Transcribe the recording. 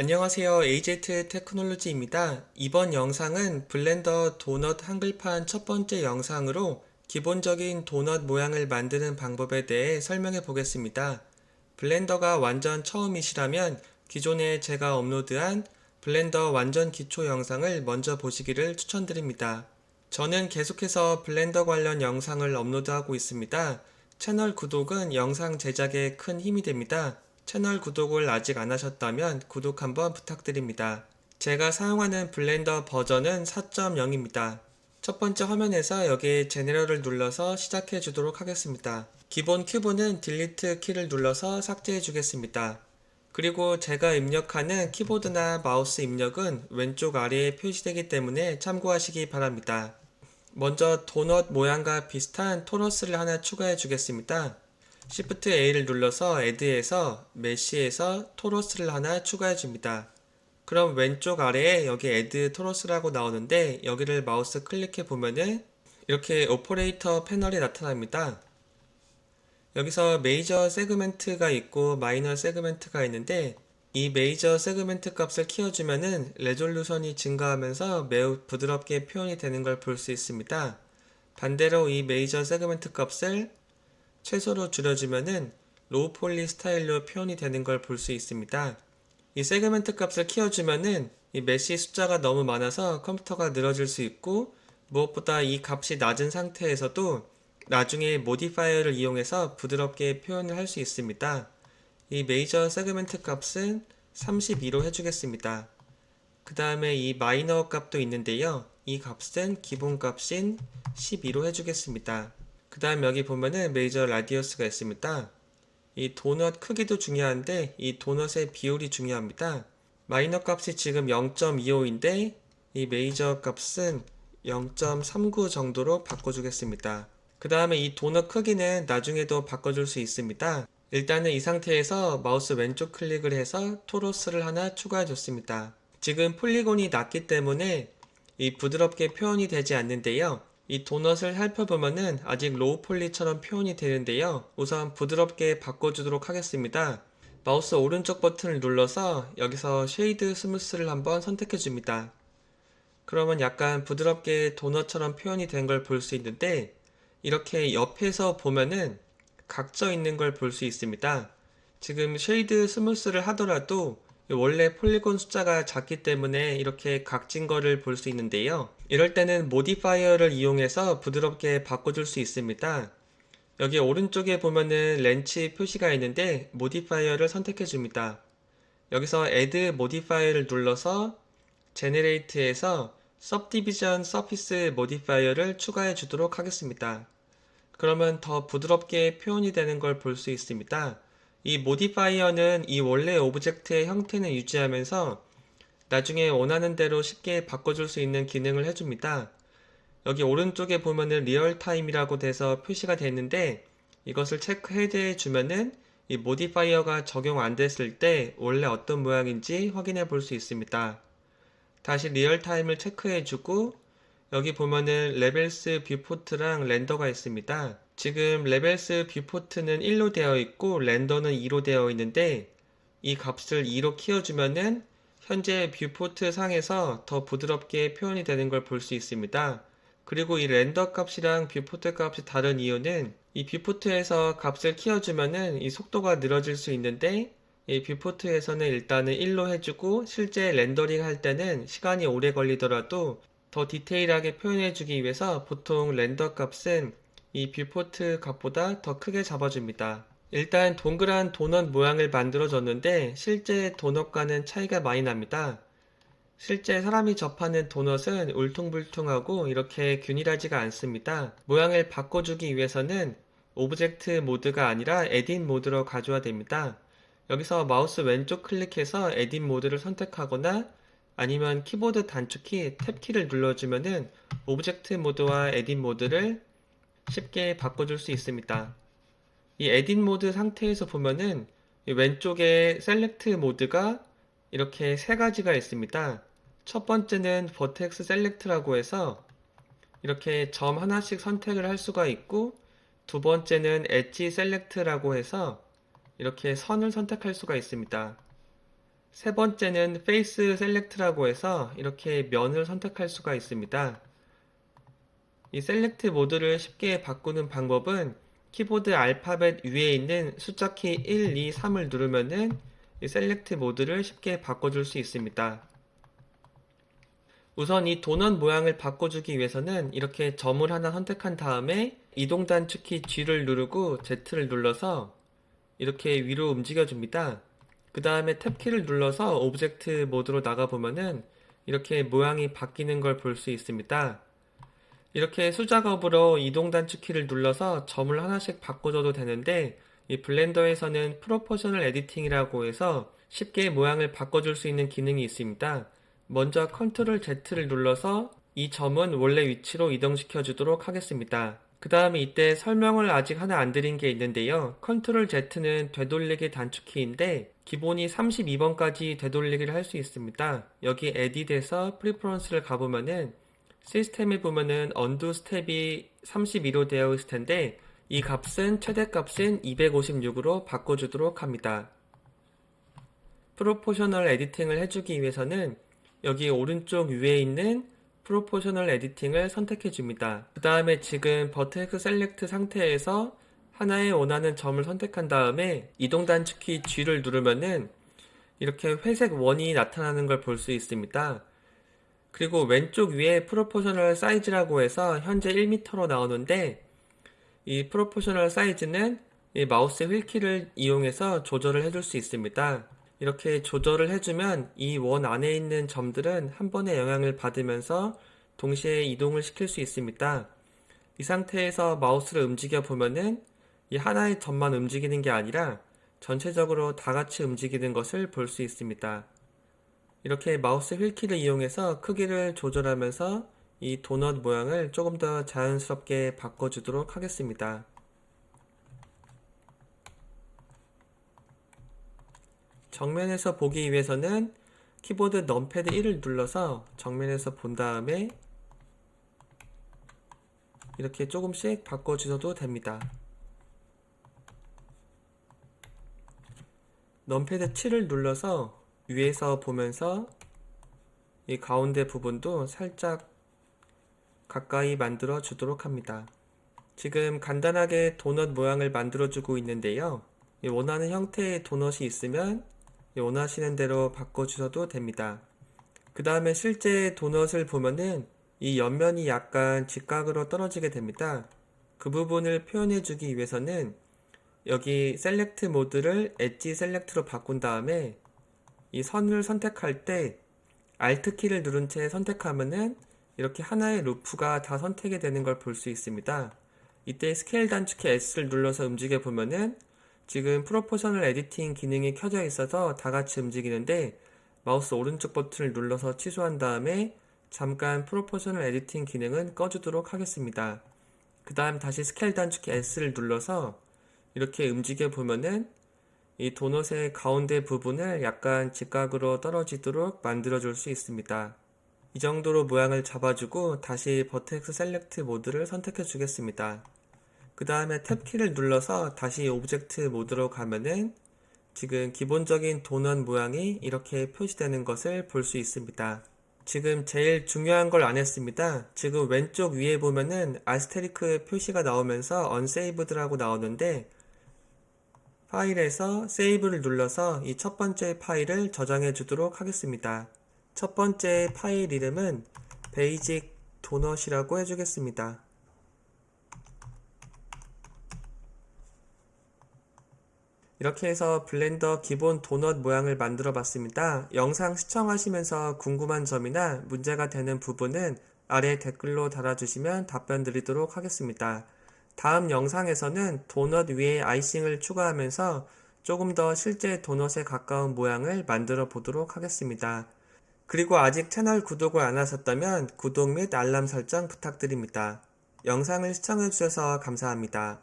안녕하세요. AZ 테크놀로지입니다. 이번 영상은 블렌더 도넛 한글판 첫 번째 영상으로 기본적인 도넛 모양을 만드는 방법에 대해 설명해 보겠습니다. 블렌더가 완전 처음이시라면 기존에 제가 업로드한 블렌더 완전 기초 영상을 먼저 보시기를 추천드립니다. 저는 계속해서 블렌더 관련 영상을 업로드하고 있습니다. 채널 구독은 영상 제작에 큰 힘이 됩니다. 채널 구독을 아직 안 하셨다면 구독 한번 부탁드립니다. 제가 사용하는 블렌더 버전은 4.0입니다. 첫 번째 화면에서 여기에 제네럴을 눌러서 시작해 주도록 하겠습니다. 기본 큐브는 딜리트 키를 눌러서 삭제해 주겠습니다. 그리고 제가 입력하는 키보드나 마우스 입력은 왼쪽 아래에 표시되기 때문에 참고하시기 바랍니다. 먼저 도넛 모양과 비슷한 토너스를 하나 추가해 주겠습니다. Shift A를 눌러서 Add에서 메시에서 토로스를 하나 추가해 줍니다. 그럼 왼쪽 아래에 여기 Add 토로스라고 나오는데 여기를 마우스 클릭해 보면은 이렇게 오퍼레이터 패널이 나타납니다. 여기서 메이저 세그멘트가 있고 마이너 세그멘트가 있는데 이 메이저 세그멘트 값을 키워주면은 레졸루션이 증가하면서 매우 부드럽게 표현이 되는 걸 볼 수 있습니다. 반대로 이 메이저 세그멘트 값을 최소로 줄여주면은 로우 폴리 스타일로 표현이 되는 걸 볼 수 있습니다. 이 세그멘트 값을 키워주면은 이 메시 숫자가 너무 많아서 컴퓨터가 늘어질 수 있고 무엇보다 이 값이 낮은 상태에서도 나중에 모디파이어를 이용해서 부드럽게 표현을 할 수 있습니다. 이 메이저 세그멘트 값은 32로 해주겠습니다. 그 다음에 이 마이너 값도 있는데요. 이 값은 기본 값인 12로 해주겠습니다. 그 다음 여기 보면은 메이저 라디어스가 있습니다. 이 도넛 크기도 중요한데 이 도넛의 비율이 중요합니다. 마이너 값이 지금 0.25인데 이 메이저 값은 0.39 정도로 바꿔주겠습니다. 그 다음에 이 도넛 크기는 나중에도 바꿔줄 수 있습니다. 일단은 이 상태에서 마우스 왼쪽 클릭을 해서 토로스를 하나 추가해 줬습니다. 지금 폴리곤이 낮기 때문에 이 부드럽게 표현이 되지 않는데요. 이 도넛을 살펴보면은 아직 로우 폴리처럼 표현이 되는데요. 우선 부드럽게 바꿔주도록 하겠습니다. 마우스 오른쪽 버튼을 눌러서 여기서 쉐이드 스무스를 한번 선택해 줍니다. 그러면 약간 부드럽게 도넛처럼 표현이 된 걸 볼 수 있는데 이렇게 옆에서 보면은 각져 있는 걸 볼 수 있습니다. 지금 쉐이드 스무스를 하더라도 원래 폴리곤 숫자가 작기 때문에 이렇게 각진 거를 볼 수 있는데요. 이럴 때는 모디파이어를 이용해서 부드럽게 바꿔줄 수 있습니다. 여기 오른쪽에 보면은 렌치 표시가 있는데 모디파이어를 선택해 줍니다. 여기서 add 모디파이어를 눌러서 generate에서 subdivision surface modifier를 추가해 주도록 하겠습니다. 그러면 더 부드럽게 표현이 되는 걸 볼 수 있습니다. 이 모디파이어는 이 원래 오브젝트의 형태는 유지하면서 나중에 원하는 대로 쉽게 바꿔줄 수 있는 기능을 해줍니다. 여기 오른쪽에 보면은 리얼타임이라고 돼서 표시가 되는데 이것을 체크해제 주면은 이 모디파이어가 적용 안 됐을 때 원래 어떤 모양인지 확인해 볼 수 있습니다. 다시 리얼타임을 체크해 주고 여기 보면은 레벨스 뷰포트랑 렌더가 있습니다. 지금 레벨스 뷰포트는 1로 되어 있고 렌더는 2로 되어 있는데 이 값을 2로 키워주면은 현재 뷰포트 상에서 더 부드럽게 표현이 되는 걸 볼 수 있습니다. 그리고 이 렌더 값이랑 뷰포트 값이 다른 이유는 이 뷰포트에서 값을 키워주면은 이 속도가 늘어질 수 있는데 이 뷰포트에서는 일단은 1로 해주고 실제 렌더링 할 때는 시간이 오래 걸리더라도 더 디테일하게 표현해주기 위해서 보통 렌더 값은 이 뷰포트 값보다 더 크게 잡아줍니다. 일단 동그란 도넛 모양을 만들어줬는데 실제 도넛과는 차이가 많이 납니다. 실제 사람이 접하는 도넛은 울퉁불퉁하고 이렇게 균일하지가 않습니다. 모양을 바꿔주기 위해서는 오브젝트 모드가 아니라 에딧 모드로 가져야 됩니다. 여기서 마우스 왼쪽 클릭해서 에딧 모드를 선택하거나 아니면 키보드 단축키 탭키를 눌러주면은 오브젝트 모드와 에딧 모드를 쉽게 바꿔줄 수 있습니다. 이 에딧 모드 상태에서 보면은 이 왼쪽에 셀렉트 모드가 이렇게 세 가지가 있습니다. 첫 번째는 버텍스 셀렉트라고 해서 이렇게 점 하나씩 선택을 할 수가 있고 두 번째는 엣지 셀렉트라고 해서 이렇게 선을 선택할 수가 있습니다. 세 번째는 페이스 셀렉트라고 해서 이렇게 면을 선택할 수가 있습니다. 이 셀렉트 모드를 쉽게 바꾸는 방법은 키보드 알파벳 위에 있는 숫자 키 1, 2, 3을 누르면은 이 셀렉트 모드를 쉽게 바꿔줄 수 있습니다. 우선 이 도넛 모양을 바꿔주기 위해서는 이렇게 점을 하나 선택한 다음에 이동 단축키 G를 누르고 Z를 눌러서 이렇게 위로 움직여 줍니다. 그 다음에 탭키를 눌러서 오브젝트 모드로 나가보면은 이렇게 모양이 바뀌는 걸 볼 수 있습니다. 이렇게 수작업으로 이동 단축 키를 눌러서 점을 하나씩 바꿔줘도 되는데 이 블렌더에서는 프로포셔널 에디팅이라고 해서 쉽게 모양을 바꿔줄 수 있는 기능이 있습니다. 먼저 컨트롤 Z를 눌러서 이 점은 원래 위치로 이동시켜 주도록 하겠습니다. 그 다음에 이때 설명을 아직 하나 안 드린 게 있는데요. 컨트롤 Z는 되돌리기 단축키인데 기본이 32번까지 되돌리기를 할 수 있습니다. 여기 에딧에서 프리퍼런스를 가보면은 시스템에 보면은 언두 스텝이 32로 되어 있을 텐데 이 값은 최대값은 256으로 바꿔주도록 합니다. 프로포셔널 에디팅을 해주기 위해서는 여기 오른쪽 위에 있는 프로포셔널 에디팅을 선택해 줍니다. 그 다음에 지금 버텍스 셀렉트 상태에서 하나의 원하는 점을 선택한 다음에 이동 단축키 G를 누르면은 이렇게 회색 원이 나타나는 걸 볼 수 있습니다. 그리고 왼쪽 위에 프로포셔널 사이즈라고 해서 현재 1m로 나오는데 이 프로포셔널 사이즈는 이 마우스 휠키를 이용해서 조절을 해줄 수 있습니다. 이렇게 조절을 해주면 이 원 안에 있는 점들은 한 번에 영향을 받으면서 동시에 이동을 시킬 수 있습니다. 이 상태에서 마우스를 움직여 보면은 이 하나의 점만 움직이는 게 아니라 전체적으로 다 같이 움직이는 것을 볼 수 있습니다. 이렇게 마우스 휠키를 이용해서 크기를 조절하면서 이 도넛 모양을 조금 더 자연스럽게 바꿔주도록 하겠습니다. 정면에서 보기 위해서는 키보드 넘패드 1을 눌러서 정면에서 본 다음에 이렇게 조금씩 바꿔주셔도 됩니다. 넘패드 7을 눌러서 위에서 보면서 이 가운데 부분도 살짝 가까이 만들어 주도록 합니다. 지금 간단하게 도넛 모양을 만들어 주고 있는데요. 원하는 형태의 도넛이 있으면 원하시는 대로 바꿔주셔도 됩니다. 그 다음에 실제 도넛을 보면은 이 옆면이 약간 직각으로 떨어지게 됩니다. 그 부분을 표현해 주기 위해서는 여기 셀렉트 모드를 엣지 셀렉트로 바꾼 다음에 이 선을 선택할 때 Alt 키를 누른 채 선택하면은 이렇게 하나의 루프가 다 선택이 되는 걸 볼 수 있습니다. 이때 스케일 단축키 S를 눌러서 움직여 보면은 지금 프로포셔널 에디팅 기능이 켜져 있어서 다 같이 움직이는데 마우스 오른쪽 버튼을 눌러서 취소한 다음에 잠깐 프로포셔널 에디팅 기능은 꺼주도록 하겠습니다. 그 다음 다시 스케일 단축키 S를 눌러서 이렇게 움직여 보면은 이 도넛의 가운데 부분을 약간 직각으로 떨어지도록 만들어 줄 수 있습니다. 이 정도로 모양을 잡아주고 다시 버텍스 셀렉트 모드를 선택해 주겠습니다. 그 다음에 탭키를 눌러서 다시 오브젝트 모드로 가면은 지금 기본적인 도넛 모양이 이렇게 표시되는 것을 볼 수 있습니다. 지금 제일 중요한 걸 안 했습니다. 지금 왼쪽 위에 보면은 아스테리크 표시가 나오면서 unsaved,라고 나오는데 파일에서 세이브를 눌러서 이 첫 번째 파일을 저장해 주도록 하겠습니다. 첫 번째 파일 이름은 베이직 도넛이라고 해주겠습니다. 이렇게 해서 블렌더 기본 도넛 모양을 만들어 봤습니다. 영상 시청하시면서 궁금한 점이나 문제가 되는 부분은 아래 댓글로 달아주시면 답변 드리도록 하겠습니다. 다음 영상에서는 도넛 위에 아이싱을 추가하면서 조금 더 실제 도넛에 가까운 모양을 만들어 보도록 하겠습니다. 그리고 아직 채널 구독을 안 하셨다면 구독 및 알람 설정 부탁드립니다. 영상을 시청해주셔서 감사합니다.